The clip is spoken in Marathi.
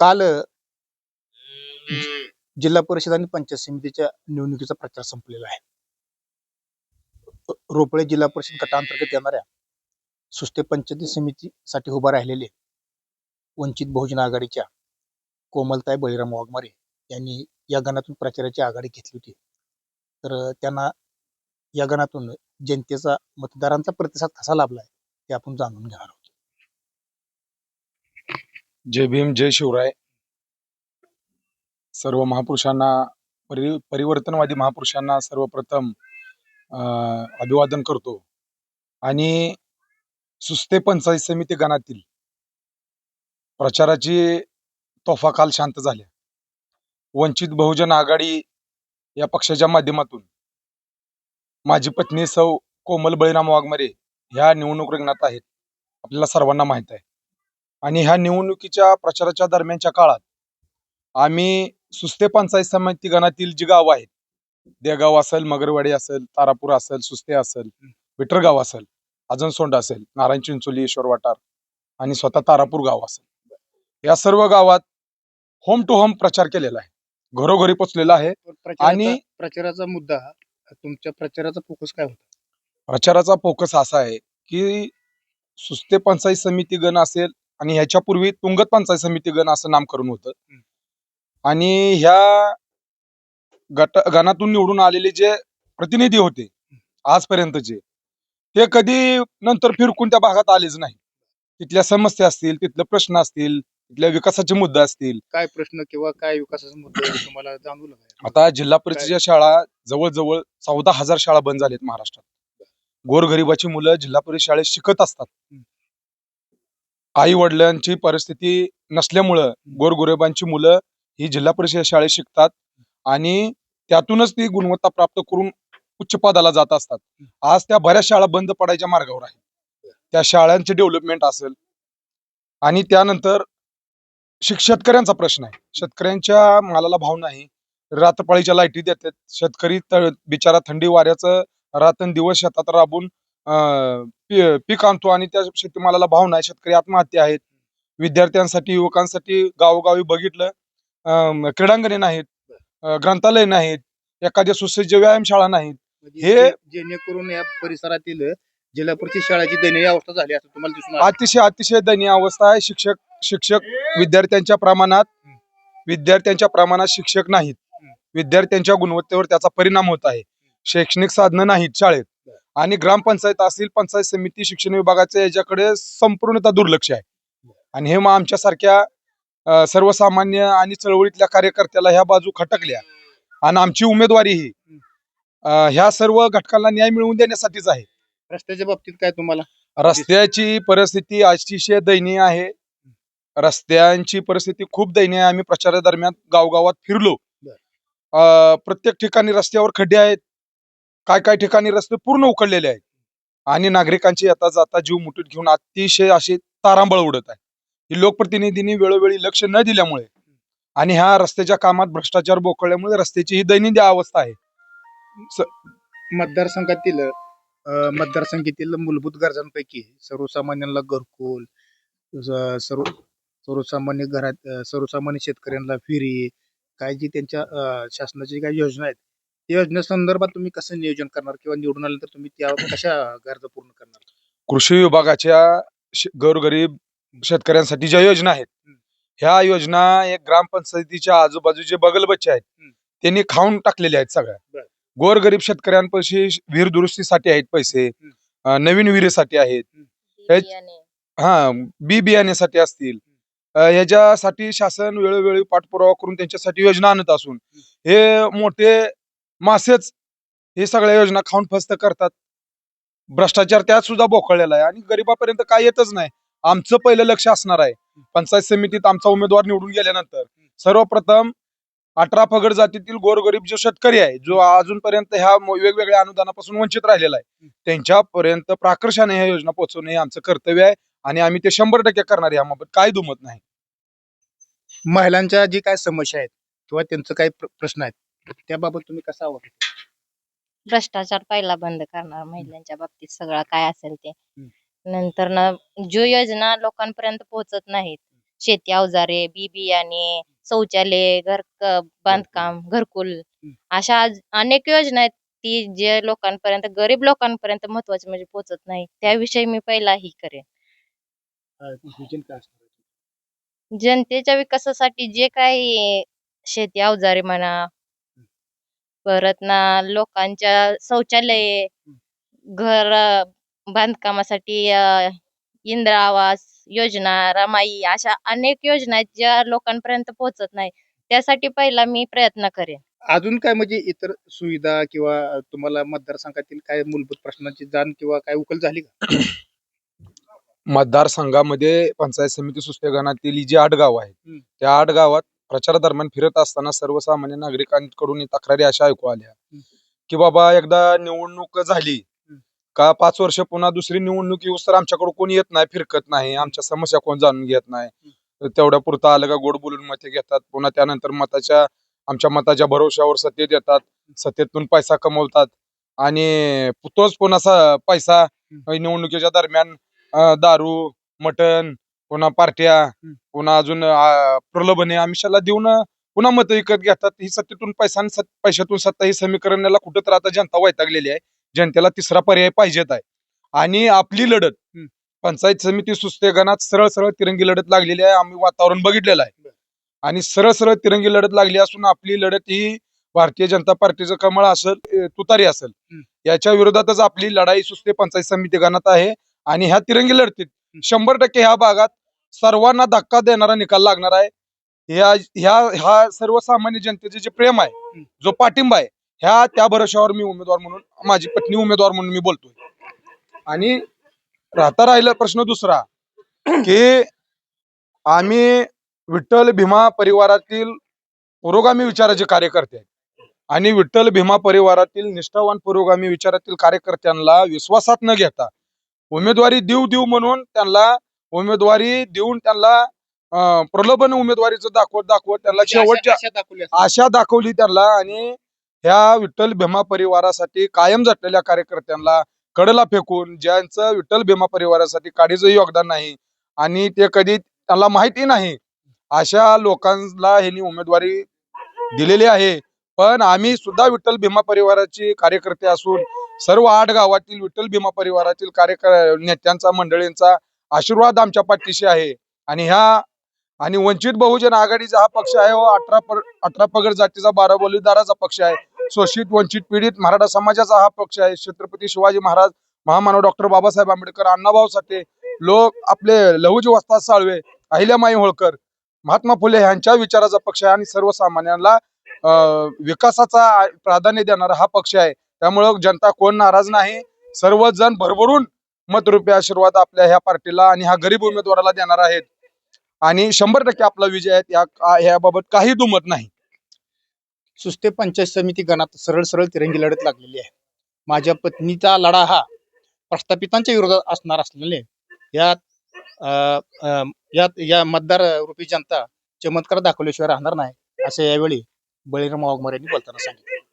काल जिल्हा परिषद आणि पंचायत समितीच्या निवडणुकीचा प्रचार संपलेला आहे. रोपळे जिल्हा परिषद गटांतर्गत येणाऱ्या सुस्ते पंचायती समितीसाठी उभा राहिलेले वंचित बहुजन आघाडीच्या कोमलताई बळीराम वाघमारे यांनी या गणातून प्रचाराची आघाडी घेतली होती. तर त्यांना या गणातून जनतेचा मतदारांचा प्रतिसाद कसा लाभलाय ते आपण जाणून घेणार आहोत. जय भीम जय शिवराय. सर्व महापुरुषांना परि परिवर्तनवादी महापुरुषांना सर्वप्रथम अं, अभिवादन करतो. आणि सुस्ते पंचायत समिती गणातील प्रचाराची तोफा काल शांत झाल्या. वंचित बहुजन आघाडी या पक्षाच्या माध्यमातून माझी पत्नी सौ कोमल बळीराम वाघमारे ह्या निवडणूक रिंगणात आहेत. आपल्याला सर्वांना माहीत आहे. आणि ह्या निवडणुकीच्या प्रचाराच्या दरम्यानच्या काळात आम्ही सुस्ते पंचायत समिती गणातील जी गावं आहेत देगाव असेल मगरवाडी असेल तारापूर असेल सुस्ते असेल विठरगाव असेल अजनसोंड असेल नारायण चिंचोली ईश्वर वाटार आणि स्वतः तारापूर गाव असेल. या सर्व गावात होम टू होम प्रचार केलेला आहे. घरोघरी पोचलेला आहे आणि- प्रचाराचा मुद्दा तुमच्या प्रचाराचा फोकस काय होता? प्रचाराचा फोकस असा आहे की सुस्ते पंचायत समिती गण असेल आणि ह्याच्यापूर्वी तुंगत पंचायत समिती गण असं नामकरण होतं. आणि ह्या गट गणातून निवडून आलेले जे प्रतिनिधी होते आजपर्यंतचे ते कधी नंतर फिरकून त्या भागात आलेच नाही. तिथल्या समस्या असतील तिथले प्रश्न असतील तिथल्या विकासाचे मुद्दे असतील. काय प्रश्न किंवा काय विकासाचा मुद्दा आहे तुम्हाला जाणवलं काय आता जिल्हा परिषदेच्या शाळा जवळजवळ चौदा हजार शाळा बंद झाल्यात महाराष्ट्रात. गोरगरिबाची मुलं जिल्हा परिषद शाळेत शिकत असतात. आई वडिलांची परिस्थिती नसल्यामुळं गोरगरिबांची मुलं ही जिल्हा परिषद शाळेत शिकतात आणि त्यातूनच ती गुणवत्ता प्राप्त करून उच्च पदाला जात असतात. आज त्या बऱ्याच शाळा बंद पडायच्या मार्गावर आहेत. त्या शाळांचे डेव्हलपमेंट असेल आणि त्यानंतर शिक शेतकऱ्यांचा प्रश्न आहे. शेतकऱ्यांच्या मालाला भाव नाही. रात्रपाळीच्या लाईटी देतात. शेतकरी बिचारा थंडी वाऱ्याचं रातन दिवस शेतात राबून पी- पीक आणतो आणि त्या शेतीमालाला भाव नाही. शेतकरी आत्महत्या आहेत. विद्यार्थ्यांसाठी युवकांसाठी गावोगावी बघितलं. अं, क्रीडांगणे नाहीत. अं, ग्रंथालय नाहीत. एखाद्या सुसज्ज व्यायामशाळा नाहीत. म्हणजे हे- जेणेकरून या परिसरातील जिल्हा परिषद शाळेची दयनीय अवस्था झाली असं तुम्हाला दिसून आलं. अतिशय अतिशय दयनीय अवस्था आहे. शिक्षक शिक्षक विद्यार्थ्यांच्या प्रमाणात विद्यार्थ्यांच्या प्रमाणात शिक्षक नाहीत. विद्यार्थ्यांच्या गुणवत्तेवर त्याचा परिणाम होत आहे. शैक्षणिक साधनं नाहीत शाळेत. आणि ग्रामपंचायत असतील पंचायत समिती शिक्षण विभागाचे याच्याकडे संपूर्णतः दुर्लक्ष आहे. आणि हे मग आमच्यासारख्या सर्वसामान्य आणि चळवळीतल्या कार्यकर्त्याला ह्या बाजू खटकल्या. आणि आमची उमेदवारी ही ह्या सर्व घटकांना न्याय मिळवून देण्यासाठीच आहे. रस्त्याच्या बाबतीत काय तुम्हाला? रस्त्याची परिस्थिती अतिशय दयनीय आहे. रस्त्यांची परिस्थिती खूप दयनीय आहे. आम्ही प्रचारादरम्यान गावगावात फिरलो. प्रत्येक ठिकाणी रस्त्यावर खड्डे आहेत. काय काय ठिकाणी रस्ते पूर्ण उकडलेले आहेत. आणि नागरिकांची येता जाता जीव मुठीत घेऊन अतिशय अशी तारांबळ उडत आहे. ही लोकप्रतिनिधींनी वेळोवेळी लक्ष न दिल्यामुळे आणि ह्या रस्त्याच्या कामात भ्रष्टाचार बोकळल्यामुळे रस्त्याची ही दैनंदिन अवस्था आहे. मतदारसंघातील अं, मतदारसंघातील मूलभूत गरजांपैकी सर्वसामान्यांना घरकुल ज- सर्व सर्वसामान्य घरात सर्वसामान्य शेतकऱ्यांना फिरी काय जी त्यांच्या शासनाची काही योजना आहेत योजनेसंदर्भात तुम्ही कसं नियोजन करणार किंवा निवडून आल्यानंतर तुम्ही त्या कशा गरजा पूर्ण करणार कृषी विभागाच्या श- गोरगरीब शेतकऱ्यांसाठी ज्या योजना आहेत हम्म. ह्या योजना एक ग्रामपंचायतीच्या आजूबाजूचे बगल बच्चे आहेत हम्म. त्यांनी खाऊन टाकलेले आहेत सगळ्या बर. गोरगरीब शेतकऱ्यांपाशी विहीर दुरुस्तीसाठी आहेत पैसे. अं, नवीन विहिरीसाठी आहेत बियाणे. हा बी बियाण्यासाठी असतील अं, ह्याच्यासाठी शासन वेळोवेळी पाठपुरावा करून त्यांच्यासाठी योजना आणत असून हे मोठे मासेच हे सगळ्या योजना खाऊन फस्त करतात. भ्रष्टाचार त्यात सुद्धा बोखळलेला आहे आणि गरिबापर्यंत काय येतच नाही. आमचं पहिलं लक्ष असणार आहे. पंचायत समितीत आमचा उमेदवार निवडून गेल्यानंतर सर्वप्रथम अठरा फगड जातीतील गोरगरीब जो शेतकरी आहे जो अजूनपर्यंत ह्या वेगवेगळ्या अनुदानापासून वंचित राहिलेला आहे त्यांच्यापर्यंत प्राकर्षाने ह्या योजना पोहोचवणे हे आमचं कर्तव्य आहे आणि आम्ही ते शंभर टक्के करणार आहे. याबाबत काय दुमत नाही. महिलांच्या जी काय समस्या आहेत किंवा त्यांचं काही प्रश्न आहेत त्याबाबत तुम्ही कसा आवाज भ्रष्टाचार पहिला बंद करणार महिलांच्या बाबतीत सगळं काय असेल ते. हम्म. नंतर ना जो योजना लोकांपर्यंत पोहोचत नाहीत शेती अवजारे बी बियाणे शौचालय घर क- बांधकाम घरकुल अशा आज अनेक योजना आहेत ती जे लोकांपर्यंत गरीब लोकांपर्यंत महत्वाची म्हणजे पोहोचत नाही त्याविषयी मी पहिला ही करेन. अं, vision काय असणार आहे? जनतेच्या विकासासाठी जे काही शेती अवजारे म्हणा परत ना लोकांच्या शौचालये घर बांधकामासाठी अ, इंदिरा आवास योजना रमाई अशा अनेक योजना आहेत ज्या लोकांपर्यंत पोहोचत नाही. त्यासाठी पहिला मी प्रयत्न करेन. अजून काय म्हणजे इतर सुविधा किंवा तुम्हाला मतदारसंघातील काय मूलभूत प्रश्नांची जाण किंवा काय उकल झाली का? मतदारसंघामध्ये पंचायत समिती सुस्थेगानातील जी आठ गाव आहेत हम्म. त्या आठ गावात प्रचार दरम्यान फिरत असताना सर्वसामान्य नागरिकांकडून तक्रारी अशा ऐकू आल्या. की बाबा एकदा निवडणूक झाली का पाच वर्ष पुन्हा दुसरी निवडणूक येऊस तर आमच्याकडे कोणी येत नाही फिरकत नाही आमच्या समस्या कोण जाणून घेत नाही. तेवढ्या पुरता आलं का गोड बोलून मते घेतात. पुन्हा त्यानंतर मताच्या आमच्या मताच्या भरोश्यावर सत्तेत येतात सत्तेतून पैसा कमवतात. आणि तोच पुन्हा पैसा निवडणुकीच्या दरम्यान दारू मटण पुन्हा पार्ट्या पुन्हा अजून अं, प्रलोभने आमिषाला देऊन पुन्हा मत विकत घेतात. ही सत्तेतून पैसा आणि सत- पैशातून सत्ता ही समीकरणाला कुठं तर आता जनता वैतागलेली आहे. जनतेला तिसरा पर्याय पाहिजेत आहे. आणि आपली लढत हम्म. पंचायत समिती सुस्ते गणात सरळ सरळ तिरंगी लढत लागलेली आहे. आम्ही वातावरण बघितलेलं आहे. आणि सरळ सरळ तिरंगी लढत लागली असून आपली लढत ही भारतीय जनता पार्टीचं कमळ असेल अं, तुतारी असेल. याच्या विरोधातच आपली लढाई सुस्ते पंचायत समिती गणात आहे. आणि ह्या तिरंगी लढतीत शंभर टक्के ह्या भागात सर्वांना धक्का देणारा निकाल लागणार आहे. ह्या ह्या ह्या सर्वसामान्य जनतेचे जे प्रेम आहे जो पाठिंबा आहे ह्या त्या भरोशावर मी उमेदवार म्हणून माझी पत्नी उमेदवार म्हणून मी बोलतोय. आणि राहता राहिला प्रश्न दुसरा की आम्ही विठ्ठल भीमा परिवारातील पुरोगामी विचाराचे कार्यकर्ते आहेत. आणि विठ्ठल भीमा परिवारातील निष्ठावान पुरोगामी विचारातील कार्यकर्त्यांना विश्वासात न घेता उमेदवारी देऊ देऊ म्हणून त्यांना उमेदवारी देऊन त्यांना प्रलोभन उमेदवारीचं दाखवत दाखवत त्यांना शेवटच्या आशा दाखवली त्यांना आणि ह्या विठ्ठल भीमा परिवारासाठी कायम झटलेल्या कार्यकर्त्यांना कडला फेकून ज्यांचं विठ्ठल भीमा परिवारासाठी काडीचं योगदान नाही आणि ते कधी त्यांना माहिती नाही अशा लोकांना ह्यांनी उमेदवारी दिलेली आहे. पण आम्ही सुद्धा विठ्ठल भीमा परिवाराचे कार्यकर्ते असून सर्व आठ गावातील विठ्ठल भीमा परिवारातील कार्यकर नेत्यांचा मंडळींचा आशीर्वाद आमच्या पाठीशी आहे. आणि ह्या आणि वंचित बहुजन आघाडीचा हा पक्ष आहे. व अठरा पर अठरा पगड जातीचा बारा बोलीदाराचा पक्ष आहे. शोषित वंचित पीडित मराठा समाजाचा हा पक्ष आहे. छत्रपती शिवाजी महाराज महामानव डॉक्टर बाबासाहेब आंबेडकर अण्णाभाऊ साठे लोक आपले लहुजी वस्ताद साळवे अहिल्यामाई होळकर महात्मा फुले यांच्या विचाराचा पक्ष आहे. आणि सर्वसामान्यांना अं, विकासाचा प्राधान्य देणारा हा पक्ष आहे. त्यामुळं जनता कोण नाराज नाही. सर्वजण भरभरून मतरूपी आशीर्वाद आपल्या ह्या पार्टीला आणि ह्या गरीब उमेदवाराला देणार आहेत. आणि शंभर टक्के आपला विजय आहे या याबाबत काही दुमत नाही. सुस्ते पंचायत समिती गणात सरळ सरळ तिरंगी लढत लागलेली आहे. माझ्या पत्नीचा लढा हा प्रस्थापितांच्या विरोधात असणार असल्याने यात अं, अं, यात या मतदार रूपी जनता चमत्कार दाखवल्याशिवाय राहणार नाही असे यावेळी बळीराम वाघमारे यांनी बोलताना सांगितलं.